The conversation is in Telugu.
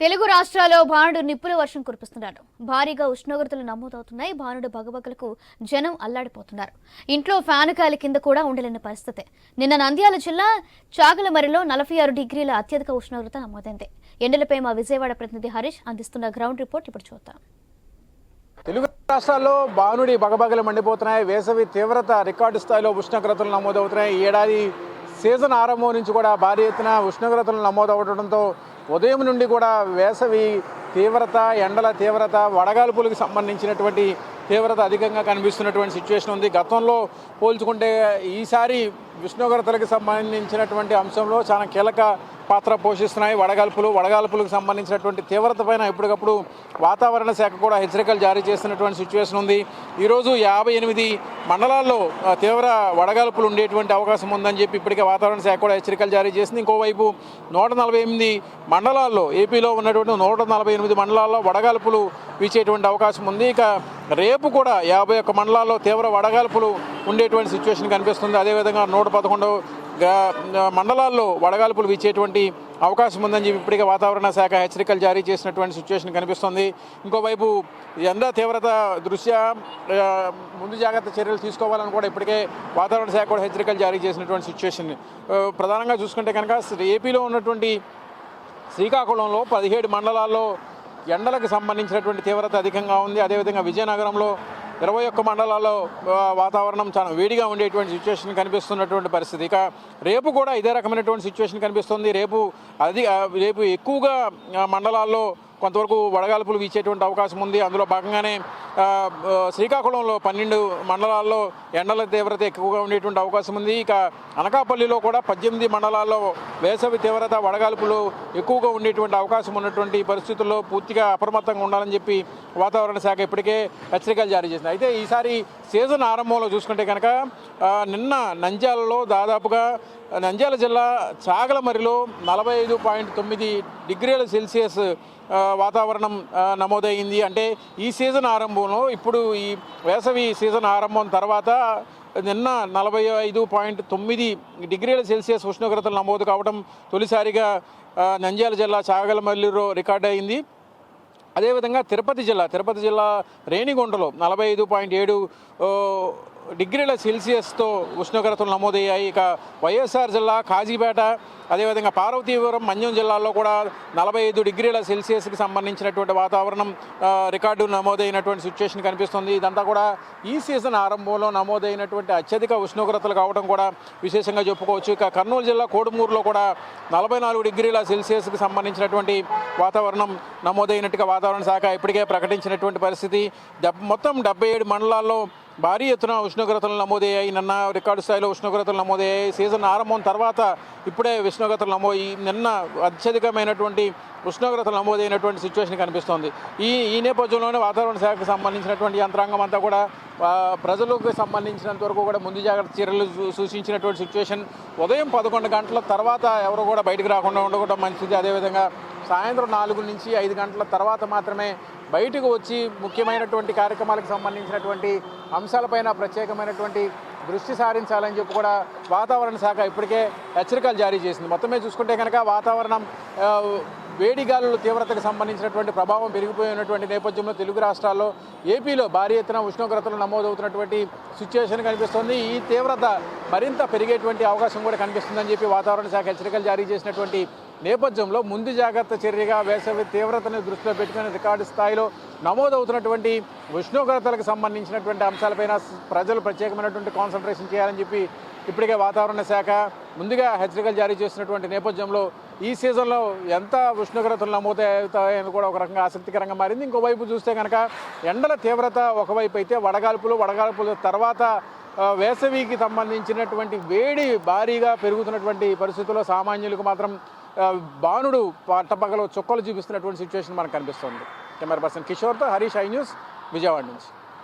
తెలుగు రాష్ట్రాల్లో భానుడు నిప్పుల వర్షం కురిపిస్తున్నాడు. భారీగా ఉష్ణోగ్రతలు నమోదవుతున్నాయి. భానుడు భగభగలకు జనం అల్లాడిపోతున్నారు. ఇంట్లో ఫ్యాన్ కాలి కింద కూడా ఉండలేని పరిస్థితి. నిన్న నంద్యాల జిల్లా చాగలమరిలో నలభై ఆరు డిగ్రీల అత్యధిక ఉష్ణోగ్రత నమోదైంది. ఎండలపై మా విజయవాడ ప్రతినిధి హరీష్ అందిస్తున్న గ్రౌండ్ రిపోర్ట్ ఇప్పుడు చూద్దాం. తెలుగు రాష్ట్రాల్లో భానుడి బగబగలు మండిపోతున్నాయి. వేసవి తీవ్రత రికార్డు స్థాయిలో ఉష్ణోగ్రతలు నమోదవుతున్నాయి. ఈ ఏడాది సీజన్ ఆరంభం నుంచి కూడా భారీ ఎత్తున ఉష్ణోగ్రతలు నమోదవడంతో ఉదయం నుండి కూడా వేసవి తీవ్రత ఎండల తీవ్రత వడగాల్పులకు సంబంధించినటువంటి తీవ్రత అధికంగా కనిపిస్తున్నటువంటి సిచ్యువేషన్ ఉంది. గతంలో పోల్చుకుంటే ఈసారి ఉష్ణోగ్రతలకు సంబంధించినటువంటి అంశంలో చాలా కీలక పాత్ర పోషిస్తున్నాయి. వడగాల్పులు వడగాల్పులకు సంబంధించినటువంటి తీవ్రత పైన ఎప్పటికప్పుడు వాతావరణ శాఖ కూడా హెచ్చరికలు జారీ చేస్తున్నటువంటి సిచ్యువేషన్ ఉంది. ఈరోజు యాభై ఎనిమిది మండలాల్లో తీవ్ర వడగాల్పులు ఉండేటువంటి అవకాశం ఉందని చెప్పి ఇప్పటికే వాతావరణ శాఖ కూడా హెచ్చరికలు జారీ చేసింది. ఇంకోవైపు నూట నలభై ఎనిమిది మండలాల్లో ఏపీలో ఉన్నటువంటి నూట నలభై ఎనిమిది మండలాల్లో వడగాల్పులు వీచేటువంటి అవకాశం ఉంది. ఇక రేపు కూడా యాభై ఒక్క మండలాల్లో తీవ్ర వడగాల్పులు ఉండేటువంటి సిచ్యువేషన్ కనిపిస్తుంది. అదేవిధంగా నూట పదకొండు మండలాల్లో వడగాల్పులు వీచేటువంటి అవకాశం ఉందని చెప్పి ఇప్పటికే వాతావరణ శాఖ హెచ్చరికలు జారీ చేసినటువంటి సిచ్యువేషన్ కనిపిస్తుంది. ఇంకోవైపు ఎండ తీవ్రత దృష్ట్యా ముందు జాగ్రత్త చర్యలు తీసుకోవాలని కూడా ఇప్పటికే వాతావరణ శాఖ కూడా హెచ్చరికలు జారీ చేసినటువంటి సిచ్యువేషన్. ప్రధానంగా చూసుకుంటే కనుక ఏపీలో ఉన్నటువంటి శ్రీకాకుళంలో పదిహేడు మండలాల్లో ఎండలకు సంబంధించినటువంటి తీవ్రత అధికంగా ఉంది. అదేవిధంగా విజయనగరంలో ఇరవై ఒక్క మండలాల్లో వాతావరణం చాలా వేడిగా ఉండేటువంటి సిచ్యువేషన్ కనిపిస్తున్నటువంటి పరిస్థితి. ఇక రేపు కూడా ఇదే రకమైనటువంటి సిచ్యువేషన్ కనిపిస్తుంది. రేపు అది రేపు ఎక్కువగా మండలాల్లో కొంతవరకు వడగాల్పులు వీచేటువంటి అవకాశం ఉంది. అందులో భాగంగానే శ్రీకాకుళంలో పన్నెండు మండలాల్లో ఎండల తీవ్రత ఎక్కువగా ఉండేటువంటి అవకాశం ఉంది. ఇక అనకాపల్లిలో కూడా పద్దెనిమిది మండలాల్లో వేసవి తీవ్రత వడగాల్పులు ఎక్కువగా ఉండేటువంటి అవకాశం ఉన్నటువంటి పరిస్థితుల్లో పూర్తిగా అప్రమత్తంగా ఉండాలని చెప్పి వాతావరణ శాఖ ఇప్పటికే హెచ్చరికలు జారీ చేసింది. అయితే ఈసారి సీజన్ ఆరంభంలో చూసుకుంటే కనుక నిన్న నంద్యాలలో దాదాపుగా నంద్యాల జిల్లా చాగలమరిలో నలభై ఐదు పాయింట్ తొమ్మిది డిగ్రీల సెల్సియస్ వాతావరణం నమోదైంది. అంటే ఈ సీజన్ ఆరంభంలో ఇప్పుడు ఈ వేసవి సీజన్ ఆరంభం తర్వాత నిన్న నలభై ఐదు పాయింట్ తొమ్మిది డిగ్రీల సెల్సియస్ ఉష్ణోగ్రతలు నమోదు కావడం తొలిసారిగా నంద్యాల జిల్లా చాగలమల్లిలో రికార్డ్ అయింది. అదేవిధంగా తిరుపతి జిల్లా తిరుపతి జిల్లా రేణిగుంటలో నలభై ఐదు పాయింట్ ఏడు డిగ్రీల సెల్సియస్తో ఉష్ణోగ్రతలు నమోదయ్యాయి. ఇక వైఎస్ఆర్ జిల్లా కాజీపేట అదేవిధంగా పార్వతీపురం మన్యం జిల్లాలో కూడా నలభై ఐదు డిగ్రీల సెల్సియస్కి సంబంధించినటువంటి వాతావరణం రికార్డు నమోదైనటువంటి సిచ్యువేషన్ కనిపిస్తుంది. ఇదంతా కూడా ఈ సీజన్ ఆరంభంలో నమోదైనటువంటి అత్యధిక ఉష్ణోగ్రతలు కావడం కూడా విశేషంగా చెప్పుకోవచ్చు. ఇక కర్నూలు జిల్లా కోడుమూరులో కూడా నలభై నాలుగు డిగ్రీల సెల్సియస్కి సంబంధించినటువంటి వాతావరణం నమోదైనట్టుగా వాతావరణ శాఖ ఇప్పటికే ప్రకటించినటువంటి పరిస్థితి. మొత్తం డెబ్బై ఏడు మండలాల్లో భారీ ఎత్తున ఉష్ణోగ్రతలు నమోదయ్యాయి. నిన్న రికార్డు స్థాయిలో ఉష్ణోగ్రతలు నమోదయ్యాయి. సీజన్ ఆరంభం తర్వాత ఇప్పుడే ఉష్ణోగ్రతలు నమోదు నిన్న అత్యధికమైనటువంటి ఉష్ణోగ్రతలు నమోదైనటువంటి సిచ్యువేషన్ కనిపిస్తోంది. ఈ ఈ నేపథ్యంలోనే వాతావరణ శాఖకు సంబంధించినటువంటి యంత్రాంగం అంతా కూడా ప్రజలకు సంబంధించినంత వరకు కూడా ముందు జాగ్రత్త చర్యలు సూచించినటువంటి సిచ్యువేషన్ ఉదయం పదకొండు గంటల తర్వాత ఎవరు కూడా బయటకు రాకుండా ఉండకుండా మంచిది. అదేవిధంగా సాయంత్రం నాలుగు నుంచి ఐదు గంటల తర్వాత మాత్రమే బయటకు వచ్చి ముఖ్యమైనటువంటి కార్యక్రమాలకు సంబంధించినటువంటి అంశాలపైన ప్రత్యేకమైనటువంటి దృష్టి సారించాలని చెప్పి కూడా వాతావరణ శాఖ ఇప్పటికే హెచ్చరికలు జారీ చేసింది. మొత్తమే చూసుకుంటే కనుక వాతావరణం వేడి గాలుల తీవ్రతకు సంబంధించినటువంటి ప్రభావం పెరిగిపోయినటువంటి నేపథ్యంలో తెలుగు రాష్ట్రాల్లో ఏపీలో భారీ ఎత్తున ఉష్ణోగ్రతలు నమోదవుతున్నటువంటి సిచ్యువేషన్ కనిపిస్తుంది. ఈ తీవ్రత మరింత పెరిగేటువంటి అవకాశం కూడా కనిపిస్తుందని చెప్పి వాతావరణ శాఖ హెచ్చరికలు జారీ చేసినటువంటి నేపథ్యంలో ముందు జాగ్రత్త చర్యగా వేసవి తీవ్రతను దృష్టిలో పెట్టుకుని రికార్డు స్థాయిలో నమోదవుతున్నటువంటి ఉష్ణోగ్రతలకు సంబంధించినటువంటి అంశాలపైన ప్రజలు ప్రత్యేకమైనటువంటి కాన్సన్ట్రేషన్ చేయాలని చెప్పి ఇప్పటికే వాతావరణ శాఖ ముందుగా హెచ్చరికలు జారీ చేసినటువంటి నేపథ్యంలో ఈ సీజన్లో ఎంత ఉష్ణోగ్రతలు నమోదవుతాయని కూడా ఒక రకంగా ఆసక్తికరంగా మారింది. ఇంకోవైపు చూస్తే కనుక ఎండల తీవ్రత ఒకవైపు అయితే వడగాల్పులు వడగాల్పుల తర్వాత వేసవికి సంబంధించినటువంటి వేడి భారీగా పెరుగుతున్నటువంటి పరిస్థితుల్లో సామాన్యులకు మాత్రం బాణుడు పట్టపగలు చుక్కలు చూపిస్తున్నటువంటి సిచ్యువేషన్ మనకు కనిపిస్తుంది. కెమెరా పర్సన్ కిషోర్తో హరీష్ ఐ న్యూస్ విజయవాడ నుంచి.